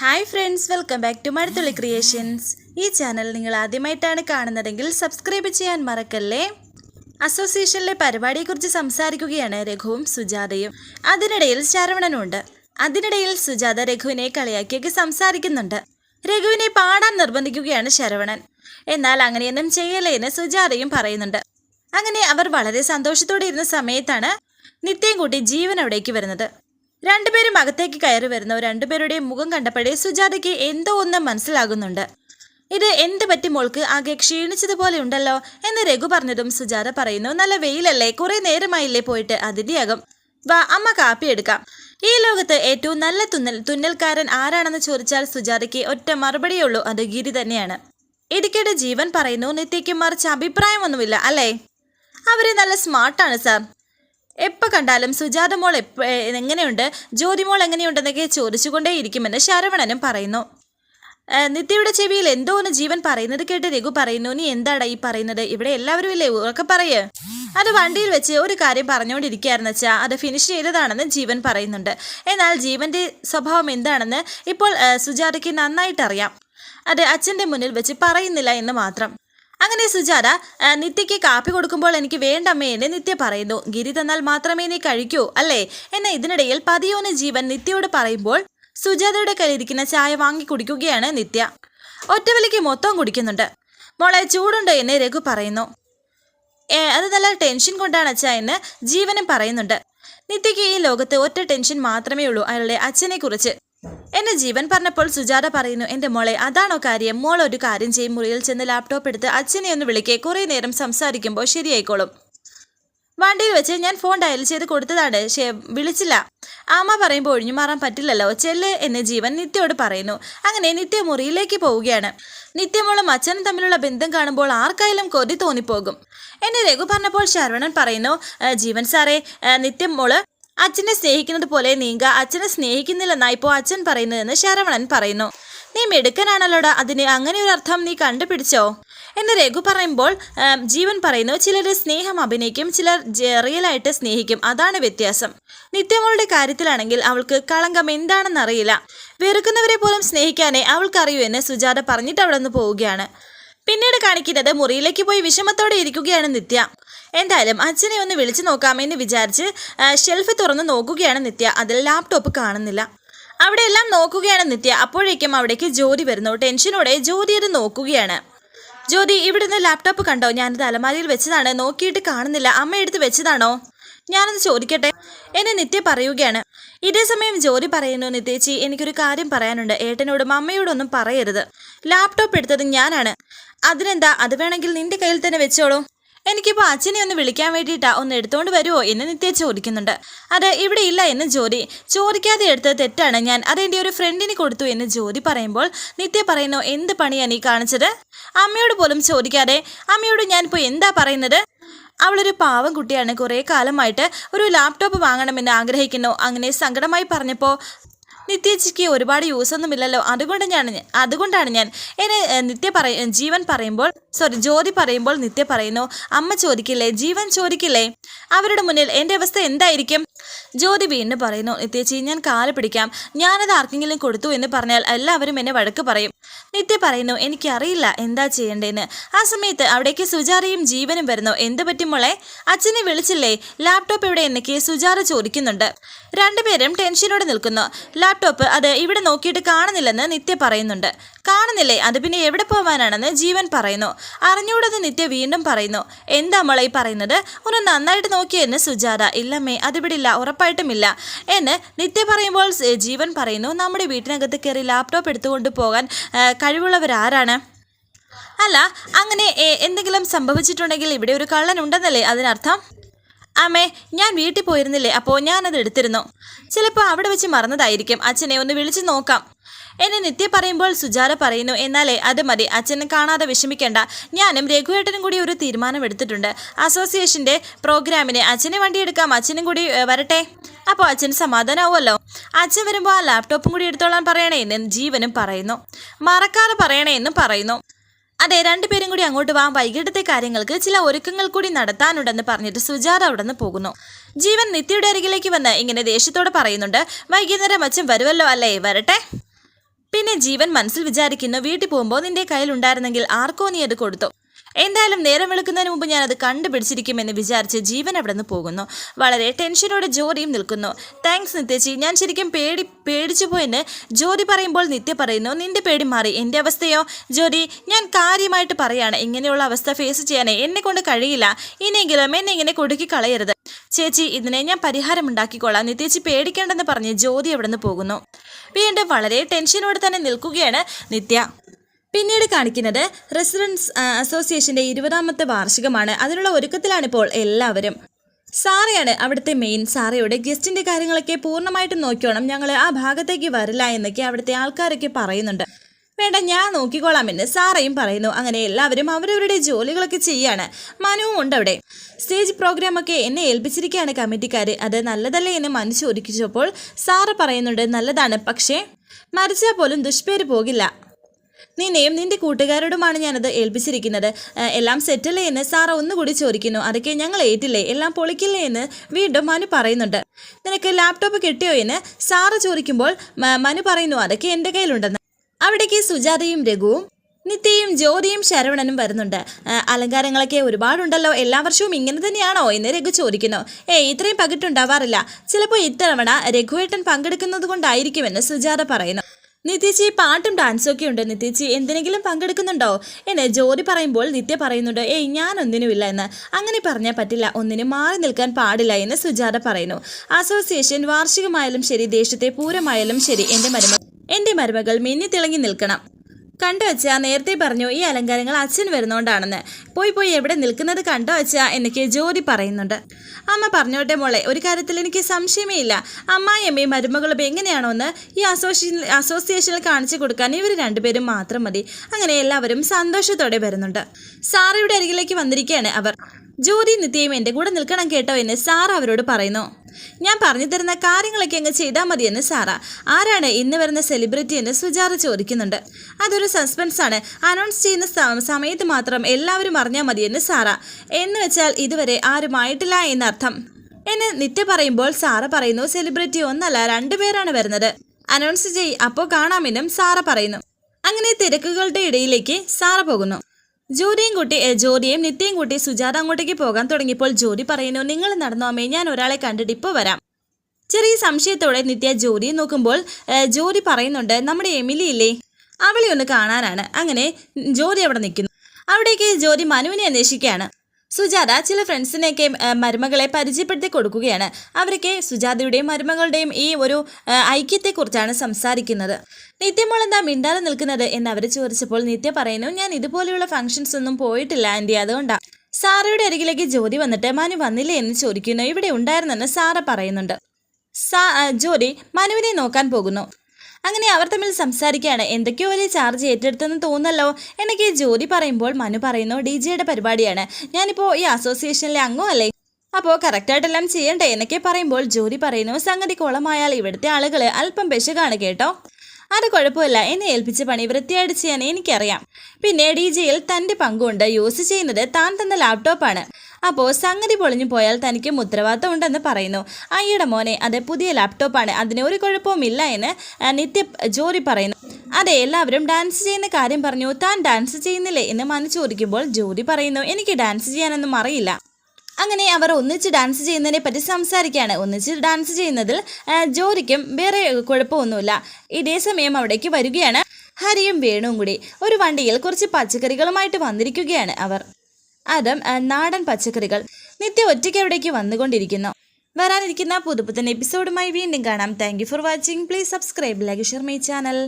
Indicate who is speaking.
Speaker 1: Hi friends welcome back to Mazhathulli creations ഈ channel നിങ്ങൾ ആദ്യമായിട്ടാണ് കാണുന്നതെങ്കിൽ സബ്സ്ക്രൈബ് ചെയ്യാൻ മറക്കല്ലേ? അസോസിയേഷനിലെ പരിപാടിയെക്കുറിച്ച് സംസാരിക്കുകയാണ് രഘുവും സുജാതയും. അതിനിടയിൽ ശരവണനുണ്ട്. അതിനിടയിൽ സുജാത രഘുവിനെ കളിയാക്കിയൊക്കെ സംസാരിക്കുന്നുണ്ട്. രഘുവിനെ പാടാൻ നിർബന്ധിക്കുകയാണ് ശരവണൻ. എന്നാൽ അങ്ങനെയൊന്നും ചെയ്യല്ലേ എന്ന് സുജാതയും പറയുന്നുണ്ട്. അങ്ങനെ അവർ വളരെ സന്തോഷത്തോടെ ഇരുന്ന സമയത്താണ് നിത്യം കൂട്ടി ജീവൻ അവിടേക്ക് വരുന്നത്. രണ്ടുപേരും അകത്തേക്ക് കയറി വരുന്നു. രണ്ടുപേരുടെയും മുഖം കണ്ടപ്പോഴേ സുജാതയ്ക്ക് എന്തോ ഒന്ന് മനസ്സിലാകുന്നുണ്ട്. ഇത് എന്ത് പറ്റി മോൾക്ക്? ആകെ ക്ഷീണിച്ചതുപോലെ ഉണ്ടല്ലോ എന്ന് രഘു പറഞ്ഞതും സുജാത പറയുന്നു. നല്ല വെയിലല്ലേ? കുറെ നേരമായില്ലേ പോയിട്ട് അതിഥിയാകും വാ അമ്മ കാപ്പി എടുക്കാം. ഈ ലോകത്ത് ഏറ്റവും നല്ല തുന്നൽ തുന്നൽക്കാരൻ ആരാണെന്ന് ചോദിച്ചാൽ സുജാതയ്ക്ക് ഒറ്റ മറുപടിയേ ഉള്ളൂ. അത് ഗിരി തന്നെയാണ്. ഇടുക്കിയുടെ ജീവൻ പറയുന്നു നിത്യയ്ക്ക് മറിച്ച് അഭിപ്രായമൊന്നുമില്ല അല്ലേ? അവർ നല്ല സ്മാർട്ടാണ് സാർ. എപ്പോൾ കണ്ടാലും സുജാത മോൾ എപ്പ എങ്ങനെയുണ്ട്? ജ്യോതിമോൾ എങ്ങനെയുണ്ടെന്നൊക്കെ ചോദിച്ചുകൊണ്ടേ ഇരിക്കുമെന്ന് ശരവണനും പറയുന്നു. നിത്യയുടെ ചെവിയിൽ എന്തോ ഒന്ന് ജീവൻ പറയുന്നത് കേട്ട് രഘു പറയുന്നു നീ എന്താടാ ഈ പറയുന്നത്? ഇവിടെ എല്ലാവരും ഇല്ലേ? ഉറക്കെ പറയേ. അത് വണ്ടിയിൽ വെച്ച് ഒരു കാര്യം പറഞ്ഞുകൊണ്ടിരിക്കുകയായിരുന്നു വെച്ചാൽ അത് ഫിനിഷ് ചെയ്തതാണെന്ന് ജീവൻ പറയുന്നുണ്ട്. എന്നാൽ ജീവന്റെ സ്വഭാവം എന്താണെന്ന് ഇപ്പോൾ സുജാതയ്ക്ക് നന്നായിട്ടറിയാം. അത് അച്ഛന്റെ മുന്നിൽ വെച്ച് പറയുന്നില്ല എന്ന് മാത്രം. അങ്ങനെ സുജാത നിത്യയ്ക്ക് കാപ്പി കൊടുക്കുമ്പോൾ എനിക്ക് വേണ്ടമ്മേ എന്ന് നിത്യ പറയുന്നു. ഗിരി തന്നാൽ മാത്രമേ നീ കഴിക്കൂ അല്ലേ? എന്ന ഇതിനിടയിൽ പതിയോന് ജീവൻ നിത്യയോട് പറയുമ്പോൾ സുജാതയുടെ കയ്യിലിരിക്കുന്ന ചായ വാങ്ങി കുടിക്കുകയാണ് നിത്യ. ഒറ്റവലിക്ക് മൊത്തം കുടിക്കുന്നുണ്ട്. മോളെ ചൂടുണ്ട് എന്ന് രഘു പറയുന്നു. അത് നല്ല ടെൻഷൻ കൊണ്ടാണ് അച്ഛ എന്ന് ജീവനും പറയുന്നുണ്ട്. നിത്യയ്ക്ക് ഈ ലോകത്ത് ഒറ്റ ടെൻഷൻ മാത്രമേ ഉള്ളൂ അയാളുടെ അച്ഛനെ കുറിച്ച് എന്നെ ജീവൻ പറഞ്ഞപ്പോൾ സുജാത പറയുന്നു എന്റെ മോളെ അതാണോ കാര്യം? മോൾ ഒരു കാര്യം ചെയ്യും. മുറിയിൽ ചെന്ന് ലാപ്ടോപ്പ് എടുത്ത് അച്ഛനെ ഒന്ന് വിളിക്കേ. കുറേ നേരം സംസാരിക്കുമ്പോൾ ശരിയായിക്കോളും. വണ്ടിയിൽ വെച്ച് ഞാൻ ഫോൺ ഡയൽ ചെയ്ത് കൊടുത്തതാണ്. പക്ഷേ വിളിച്ചില്ല. അമ്മ പറയുമ്പോൾ ഒഴിഞ്ഞു മാറാൻ പറ്റില്ലല്ലോ. ചെല്ല് എന്ന് ജീവൻ നിത്യയോട് പറയുന്നു. അങ്ങനെ നിത്യ മുറിയിലേക്ക് പോവുകയാണ്. നിത്യമോളും അച്ഛനും തമ്മിലുള്ള ബന്ധം കാണുമ്പോൾ ആർക്കായാലും കൊതി തോന്നിപ്പോകും. എന്നെ രഘു പറഞ്ഞപ്പോൾ ശരവണൻ പറയുന്നു ജീവൻ സാറേ ആ, നിത്യം മോൾ അച്ഛനെ സ്നേഹിക്കുന്നത് പോലെ നീങ്ക അച്ഛനെ സ്നേഹിക്കുന്നില്ലെന്നാ ഇപ്പോൾ അച്ഛൻ പറയുന്നതെന്ന് ശരവണൻ പറയുന്നു. നീ മിടുക്കനാണല്ലോടാ അതിന് അങ്ങനെ ഒരു അർത്ഥം നീ കണ്ടുപിടിച്ചോ? എന്ന് രഘു പറയുമ്പോൾ ജീവൻ പറയുന്നു ചിലർ സ്നേഹം അഭിനയിക്കും ചിലർ റിയലായിട്ട് സ്നേഹിക്കും. അതാണ് വ്യത്യാസം. നിത്യമോളുടെ കാര്യത്തിലാണെങ്കിൽ അവൾക്ക് കളങ്കം എന്താണെന്ന് അറിയില്ല വെറുക്കുന്നവരെ പോലും സ്നേഹിക്കാനേ അവൾക്കറിയൂ എന്ന് സുജാത പറഞ്ഞിട്ട് അവിടെ നിന്ന് പോവുകയാണ്. പിന്നീട് കാണിക്കുന്നത് മുറിയിലേക്ക് പോയി വിഷമത്തോടെ ഇരിക്കുകയാണ് നിത്യ. എന്തായാലും അച്ഛനെ ഒന്ന് വിളിച്ചു നോക്കാമെന്ന് വിചാരിച്ച് ഷെൽഫ് തുറന്ന് നോക്കുകയാണ് നിത്യ. അതിൽ ലാപ്ടോപ്പ് കാണുന്നില്ല. അവിടെ എല്ലാം നോക്കുകയാണ് നിത്യ. അപ്പോഴേക്കും അവിടേക്ക് ജ്യോതി വരുന്നു. ടെൻഷനോടെ ജ്യോതി അത് നോക്കുകയാണ്. ജ്യോതി ഇവിടുന്ന് ലാപ്ടോപ്പ് കണ്ടോ? ഞാനത് അലമാരിയിൽ വെച്ചതാണ്. നോക്കിയിട്ട് കാണുന്നില്ല. അമ്മ എടുത്ത് വെച്ചതാണോ? ഞാനൊന്ന് ചോദിക്കട്ടെ? എന്നെ നിത്യ പറയുകയാണ്. ഇതേ സമയം ജോലി പറയുന്നു നിത്യേച്ചി. എനിക്കൊരു കാര്യം പറയാനുണ്ട്. ഏട്ടനോടും അമ്മയോടൊന്നും പറയരുത്. ലാപ്ടോപ്പ് എടുത്തത് ഞാനാണ്. അതിനെന്താ? അത് വേണമെങ്കിൽ നിന്റെ കയ്യിൽ തന്നെ വെച്ചോളൂ. എനിക്കിപ്പോൾ അച്ഛനെ ഒന്ന് വിളിക്കാൻ വേണ്ടിയിട്ടാ ഒന്ന് എടുത്തുകൊണ്ട് വരുമോ എന്ന് നിത്യ ചോദിക്കുന്നുണ്ട്. അത് ഇവിടെ ഇല്ല എന്ന് ജോലി. ചോദിക്കാതെ എടുത്തത് തെറ്റാണ്. ഞാൻ അതെന്റെ ഒരു ഫ്രണ്ടിന് കൊടുത്തു എന്ന് ജോലി പറയുമ്പോൾ നിത്യ പറയുന്നു എന്ത് പണിയാണ് നീ കാണിച്ചത്? അമ്മയോട് പോലും ചോദിക്കാതെ അമ്മയോട് ഞാനിപ്പോൾ എന്താ പറയുന്നത്? അവളൊരു പാവം കുട്ടിയാണ്. കുറേ കാലമായിട്ട് ഒരു ലാപ്ടോപ്പ് വാങ്ങണമെന്ന് ആഗ്രഹിക്കുന്നു. അങ്ങനെ സങ്കടമായി പറഞ്ഞപ്പോൾ നിത്യച്ചിക്ക് ഒരുപാട് യൂസ് ഒന്നുമില്ലല്ലോ അതുകൊണ്ട് ഞാൻ അതുകൊണ്ടാണ് ഞാൻ എന്നെ നിത്യ പറയ ജീവൻ പറയുമ്പോൾ സോറി ജ്യോതി പറയുമ്പോൾ നിത്യ പറയുന്നു അമ്മ ചോദിക്കില്ലേ? ജീവൻ ചോദിക്കില്ലേ? അവരുടെ മുന്നിൽ എന്റെ അവസ്ഥ എന്തായിരിക്കും? ജ്യോതി വീണ്ടും പറയുന്നു നിത്യച്ചി ഞാൻ കാൽ പിടിക്കാം. ഞാനത് ആർക്കെങ്കിലും കൊടുത്തു എന്ന് പറഞ്ഞാൽ എല്ലാവരും എന്നെ വഴക്ക് പറയും. നിത്യ പറയുന്നു എനിക്കറിയില്ല എന്താ ചെയ്യേണ്ടതെന്ന് ആ സമയത്ത് അവിടേക്ക് സുജാറയും ജീവനും വരുന്നു. എന്ത് പറ്റി മോളെ? അച്ഛനെ വിളിച്ചില്ലേ? ലാപ്ടോപ്പ് എവിടെ എന്നൊക്കെ സുജാറ ചോദിക്കുന്നുണ്ട്. രണ്ടുപേരും ടെൻഷനോടെ നിൽക്കുന്നു. ലാപ്ടോപ്പ് അത് ഇവിടെ നോക്കിയിട്ട് കാണുന്നില്ലെന്ന് നിത്യ പറയുന്നുണ്ട്. കാണുന്നില്ലേ? അത് പിന്നെ എവിടെ പോവാനാണെന്ന് ജീവൻ പറയുന്നു. അറിഞ്ഞൂടത് നിത്യ വീണ്ടും പറയുന്നു എന്താ മോളെ പറയുന്നത്? ഒന്ന് നന്നായിട്ട് നോക്കിയെന്ന് സുജാത. ഇല്ലമ്മേ അതിവിടെ ഇല്ല ഉറപ്പായിട്ടുമില്ല എന്ന് നിത്യ പറയുമ്പോൾ ജീവൻ പറയുന്നു നമ്മുടെ വീട്ടിനകത്ത് കയറി ലാപ്ടോപ്പ് എടുത്തുകൊണ്ട് പോകാൻ കഴിവുള്ളവരാരാണ്? അല്ല അങ്ങനെ എന്തെങ്കിലും സംഭവിച്ചിട്ടുണ്ടെങ്കിൽ ഇവിടെ ഒരു കള്ളൻ ഉണ്ടെന്നല്ലേ അതിനർത്ഥം? അമ്മേ ഞാൻ വീട്ടിൽ പോയിരുന്നില്ലേ അപ്പോൾ ഞാനത് എടുത്തിരുന്നു. ചിലപ്പോൾ അവിടെ വെച്ച് മറന്നതായിരിക്കും. അച്ഛനെ ഒന്ന് വിളിച്ചു നോക്കാം. എന്നെ നിത്യ പറയുമ്പോൾ സുജാത പറയുന്നു എന്നാലേ അത് മതി. അച്ഛനെ കാണാതെ വിഷമിക്കേണ്ട. ഞാനും രഘുവേട്ടനും കൂടി ഒരു തീരുമാനം എടുത്തിട്ടുണ്ട് അസോസിയേഷന്റെ പ്രോഗ്രാമിന് അച്ഛനെ വണ്ടി എടുക്കാം അച്ഛനും കൂടി വരട്ടെ. അപ്പോൾ അച്ഛൻ സമാധാനമാവുമല്ലോ അച്ഛൻ വരുമ്പോൾ ആ ലാപ്ടോപ്പും കൂടി എടുത്തോളാൻ പറയണേ എന്ന് ജീവനും പറയുന്നു. മറക്കാതെ പറയണേ എന്നും പറയുന്നു. അതെ രണ്ടുപേരും കൂടി അങ്ങോട്ട് പോകാൻ വൈകിട്ടത്തെ കാര്യങ്ങൾക്ക് ചില ഒരുക്കങ്ങൾ കൂടി നടത്താനുണ്ടെന്ന് പറഞ്ഞിട്ട് സുജാത അവിടെ നിന്ന് പോകുന്നു. ജീവൻ നിത്യയുടെ അരികിലേക്ക് വന്ന് ഇങ്ങനെ ദേഷ്യത്തോടെ പറയുന്നുണ്ട്. വൈകുന്നേരം അച്ഛൻ വരുമല്ലോ അല്ലേ? വരട്ടെ. നിന്നെ ജീവൻ മനസ്സിൽ വിചാരിക്കുന്നു വീട്ടിൽ പോകുമ്പോൾ നിന്റെ കയ്യിൽ ഉണ്ടായിരുന്നെങ്കിൽ ആർക്കോ നീ അത് കൊടുത്തു. എന്തായാലും നേരം വെളുക്കുന്നതിന് മുമ്പ് ഞാൻ അത് കണ്ടുപിടിച്ചിരിക്കുമെന്ന് വിചാരിച്ച് ജീവൻ അവിടെ നിന്ന് പോകുന്നു. വളരെ ടെൻഷനോടെ ജോറിയും നിൽക്കുന്നു. താങ്ക്സ് നിത്യച്ചി ഞാൻ ശരിക്കും പേടി പേടിച്ചു പോയെന്ന് ജോറി പറയുമ്പോൾ നിത്യ പറയുന്നു. നിന്റെ പേടി മാറി. എന്റെ അവസ്ഥയോ? ജോറി ഞാൻ കാര്യമായിട്ട് പറയാണ്. ഇങ്ങനെയുള്ള അവസ്ഥ ഫേസ് ചെയ്യാനേ എന്നെ കൊണ്ട് കഴിയില്ല. ഇനിയെങ്കിലും എന്നെ ഇങ്ങനെ കൊടുക്കി കളയരുത്. ചേച്ചി ഇതിനെ ഞാൻ പരിഹാരം ഉണ്ടാക്കിക്കോളാം നിത്യേച്ചി പേടിക്കേണ്ടെന്ന് പറഞ്ഞ് ജ്യോതി അവിടെ നിന്ന് പോകുന്നു. വീണ്ടും വളരെ ടെൻഷനോടെ തന്നെ നിൽക്കുകയാണ് നിത്യ. പിന്നീട് കാണിക്കുന്നത് റെസിഡൻസ് അസോസിയേഷന്റെ ഇരുപതാമത്തെ വാർഷികമാണ്. അതിനുള്ള ഒരുക്കത്തിലാണിപ്പോൾ എല്ലാവരും. സാറയാണ് അവിടുത്തെ മെയിൻ. സാറയുടെ ഗസ്റ്റിന്റെ കാര്യങ്ങളൊക്കെ പൂർണമായിട്ടും നോക്കിയോണം. ഞങ്ങൾ ആ ഭാഗത്തേക്ക് വരില്ല എന്നൊക്കെ അവിടുത്തെ ആൾക്കാരൊക്കെ പറയുന്നുണ്ട്. വേണ്ട ഞാൻ നോക്കിക്കോളാം എന്ന് സാറയും പറയുന്നു. അങ്ങനെ എല്ലാവരും അവരവരുടെ ജോലികളൊക്കെ ചെയ്യാണ്. മനുവും ഉണ്ട് അവിടെ. സ്റ്റേജ് പ്രോഗ്രാമൊക്കെ എന്നെ ഏൽപ്പിച്ചിരിക്കുകയാണ് കമ്മിറ്റിക്കാർ അത് നല്ലതല്ലേ എന്ന് മനു ചോദിച്ചപ്പോൾ സാറ് പറയുന്നുണ്ട് നല്ലതാണ്. പക്ഷേ മരിച്ചാൽ പോലും ദുഷ്പേര് പോകില്ല. നിന്നെയും നിന്റെ കൂട്ടുകാരോടുമാണ് ഞാനത് ഏൽപ്പിച്ചിരിക്കുന്നത്. എല്ലാം സെറ്റല്ലേ എന്ന് സാറ ഒന്നുകൂടി ചോദിക്കുന്നു. അതൊക്കെ ഞങ്ങൾ ഏറ്റില്ലേ? എല്ലാം പൊളിക്കില്ലേ എന്ന് വീണ്ടും മനു പറയുന്നുണ്ട്. നിനക്ക് ലാപ്ടോപ്പ് കിട്ടിയോ എന്ന് സാറ ചോദിക്കുമ്പോൾ മനു പറയുന്നു അതൊക്കെ എന്റെ കയ്യിലുണ്ടെന്ന്. അവിടേക്ക് സുജാതയും രഘുവും നിത്യയും ജ്യോതിയും ശരവണനും വരുന്നുണ്ട്. അലങ്കാരങ്ങളൊക്കെ ഒരുപാടുണ്ടല്ലോ. എല്ലാ വർഷവും ഇങ്ങനെ തന്നെയാണോ എന്ന് രഘു ചോദിക്കുന്നു. ഏയ് ഇത്രയും പകിട്ടുണ്ടാവാറില്ല. ചിലപ്പോൾ ഇത്തവണ രഘുവേട്ടൻ പങ്കെടുക്കുന്നത് കൊണ്ടായിരിക്കുമെന്ന് സുജാത പറയുന്നു. നിത്യച്ചി പാട്ടും ഡാൻസും ഒക്കെ ഉണ്ട്. നിത്യച്ചി എന്തിനെങ്കിലും പങ്കെടുക്കുന്നുണ്ടോ? എന്നെ ജോലി പറയുമ്പോൾ നിത്യ പറയുന്നുണ്ട് ഏയ് ഞാൻ ഒന്നിനുമില്ല എന്ന്. അങ്ങനെ പറഞ്ഞാൽ പറ്റില്ല. ഒന്നിനും മാറി നിൽക്കാൻ പാടില്ല എന്ന് സുജാത പറയുന്നു. അസോസിയേഷൻ വാർഷികമായാലും ശരി ദേശത്തെ പൂരമായാലും ശരി എന്റെ മരുമകൾ എന്റെ മരുമകൾ മിന്നി തിളങ്ങി നിൽക്കണം. കണ്ടോ അച്ഛ നേരത്തെ പറഞ്ഞു ഈ അലങ്കാരങ്ങൾ അച്ഛൻ വരുന്നോണ്ടാണെന്ന്. പോയി പോയി എവിടെ നിൽക്കുന്നത് കണ്ടോ അച്ഛ എന്നൊക്കെ ജോലി പറയുന്നുണ്ട്. അമ്മ പറഞ്ഞോട്ടെ മോളെ ഒരു കാര്യത്തിൽ എനിക്ക് സംശയമേ ഇല്ല. അമ്മായിയമ്മയും മരുമകളും എങ്ങനെയാണോ എന്ന് ഈ അസോസിയേഷൻ അസോസിയേഷനിൽ കാണിച്ചു കൊടുക്കാൻ ഇവർ രണ്ടുപേരും മാത്രം മതി. അങ്ങനെ എല്ലാവരും സന്തോഷത്തോടെ വരുന്നുണ്ട്. സാറയുടെ അരികിലേക്ക് വന്നിരിക്കുകയാണ് അവർ. ജ്യോതി നിത്യയും എന്റെ കൂടെ നിൽക്കണം കേട്ടോ എന്ന് സാർ അവരോട് പറയുന്നു. ഞാൻ പറഞ്ഞു തരുന്ന കാര്യങ്ങളൊക്കെ അങ്ങ് ചെയ്താൽ മതിയെന്ന് സാറ. ആരാണ് ഇന്ന് വരുന്ന സെലിബ്രിറ്റി എന്ന് സുജാറ ചോദിക്കുന്നുണ്ട്. അതൊരു സസ്പെൻസ് ആണ്. അനൗൺസ് ചെയ്യുന്ന സമയത്ത് മാത്രം എല്ലാവരും അറിഞ്ഞാൽ മതിയെന്ന് സാറ. എന്ന് വെച്ചാൽ ഇതുവരെ ആരുമായിട്ടില്ല എന്നർത്ഥം. എന്നെ നിത്യ പറയുമ്പോൾ സാറ പറയുന്നു സെലിബ്രിറ്റി ഒന്നല്ല രണ്ടുപേരാണ് വരുന്നത്. അനൗൺസ് ചെയ് അപ്പോൾ കാണാമെന്നും സാറ പറയുന്നു. അങ്ങനെ തിരക്കുകളുടെ ഇടയിലേക്ക് സാറ പോകുന്നു. ജോലിയും കൂട്ടി ജോലിയും നിത്യയും കൂട്ടി സുജാത അങ്ങോട്ടേക്ക് പോകാൻ തുടങ്ങിയപ്പോൾ ജോലി പറയുന്നു നിങ്ങൾ നടന്നോ അമ്മേ ഞാൻ ഒരാളെ കണ്ടിട്ട് ഇപ്പോൾ വരാം. ചെറിയ സംശയത്തോടെ നിത്യ ജോലിയെ നോക്കുമ്പോൾ ജോലി പറയുന്നുണ്ട് നമ്മുടെ എമിലി ഇല്ലേ? അവളെ ഒന്ന് കാണാനാണ്. അങ്ങനെ ജോലി അവിടെ നിൽക്കുന്നു. അവിടേക്ക് ജോലി മനുവിനെ അന്വേഷിക്കുകയാണ്. സുജാത ചില ഫ്രണ്ട്സിനെയൊക്കെ മരുമകളെ പരിചയപ്പെടുത്തി കൊടുക്കുകയാണ്. അവരൊക്കെ സുജാതയുടെയും മരുമകളുടെയും ഈ ഒരു ഐക്യത്തെക്കുറിച്ചാണ് സംസാരിക്കുന്നത്. നിത്യമോൾ എന്താ മിണ്ടാതെ നിൽക്കുന്നത് എന്ന് അവർ ചോദിച്ചപ്പോൾ നിത്യ പറയുന്നു ഞാൻ ഇതുപോലെയുള്ള ഫംഗ്ഷൻസ് ഒന്നും പോയിട്ടില്ല ആന്റി അതുകൊണ്ടാണ് സാറയുടെ അരികിലേക്ക് ജ്യോതി വന്നിട്ട് മനു വന്നില്ലേ എന്ന് ചോദിക്കുന്നു. ഇവിടെ ഉണ്ടായിരുന്നെന്ന് സാറ പറയുന്നുണ്ട്. സാ ജ്യോതി മനുവിനെ നോക്കാൻ പോകുന്നു. അങ്ങനെ അവർ തമ്മിൽ സംസാരിക്കുകയാണ്. എന്തൊക്കെയോ വലിയ ചാർജ് ഏറ്റെടുത്തെന്ന് തോന്നല്ലോ എനിക്ക് ജോലി പറയുമ്പോൾ മനു പറയുന്നു ഡി ജെയുടെ പരിപാടിയാണ്. ഞാനിപ്പോൾ ഈ അസോസിയേഷനിലെ അംഗമല്ലേ. അപ്പോൾ കറക്റ്റായിട്ടെല്ലാം ചെയ്യണ്ടേ എന്നൊക്കെ പറയുമ്പോൾ ജോലി പറയുന്നു സംഗതി കുളമായാൽ ഇവിടുത്തെ ആളുകൾ അല്പം പെശകാണ് കേട്ടോ. അത് കുഴപ്പമില്ല. എന്നെ ഏൽപ്പിച്ച പണി വൃത്തിയായിട്ട് ചെയ്യാൻ എനിക്കറിയാം. പിന്നെ ഡി ജെയിൽ തന്റെ പങ്കുണ്ട്. യൂസ് ചെയ്യുന്നത് താൻ തന്ന ലാപ്ടോപ്പാണ് അപ്പോൾ സംഗതി പൊളിഞ്ഞു പോയാൽ തനിക്ക് ഉത്തരവാദിത്തം ഉണ്ടെന്ന് പറയുന്നു. അയ്യയുടെ മോനെ അത് പുതിയ ലാപ്ടോപ്പാണ് അതിന് ഒരു കുഴപ്പവുമില്ല എന്ന് നിത്യ ജോറി പറയുന്നു. അതെ എല്ലാവരും ഡാൻസ് ചെയ്യുന്ന കാര്യം പറഞ്ഞു. താൻ ഡാൻസ് ചെയ്യുന്നില്ലേ എന്ന് മനു ചോദിക്കുമ്പോൾ ജോറി പറയുന്നു എനിക്ക് ഡാൻസ് ചെയ്യാനൊന്നും അറിയില്ല. അങ്ങനെ അവർ ഒന്നിച്ച് ഡാൻസ് ചെയ്യുന്നതിനെ പറ്റി സംസാരിക്കുകയാണ്. ഒന്നിച്ച് ഡാൻസ് ചെയ്യുന്നതിൽ ജോറിക്കും വേറെ കുഴപ്പമൊന്നുമില്ല. ഇതേ സമയം അവിടേക്ക് വരികയാണ് ഹരിയും വേണുവും കൂടി. ഒരു വണ്ടിയിൽ കുറച്ച് പച്ചക്കറികളുമായിട്ട് വന്നിരിക്കുകയാണ് അവർ. അതും നാടൻ പച്ചക്കറികൾ. നിത്യ ഒറ്റയ്ക്ക് എവിടേക്ക് വന്നുകൊണ്ടിരിക്കുന്നു. വരാനിരിക്കുന്ന പുതുപുത്തൻ എപ്പിസോഡുമായി വീണ്ടും കാണാം. Thank for watching please subscribe like share my channel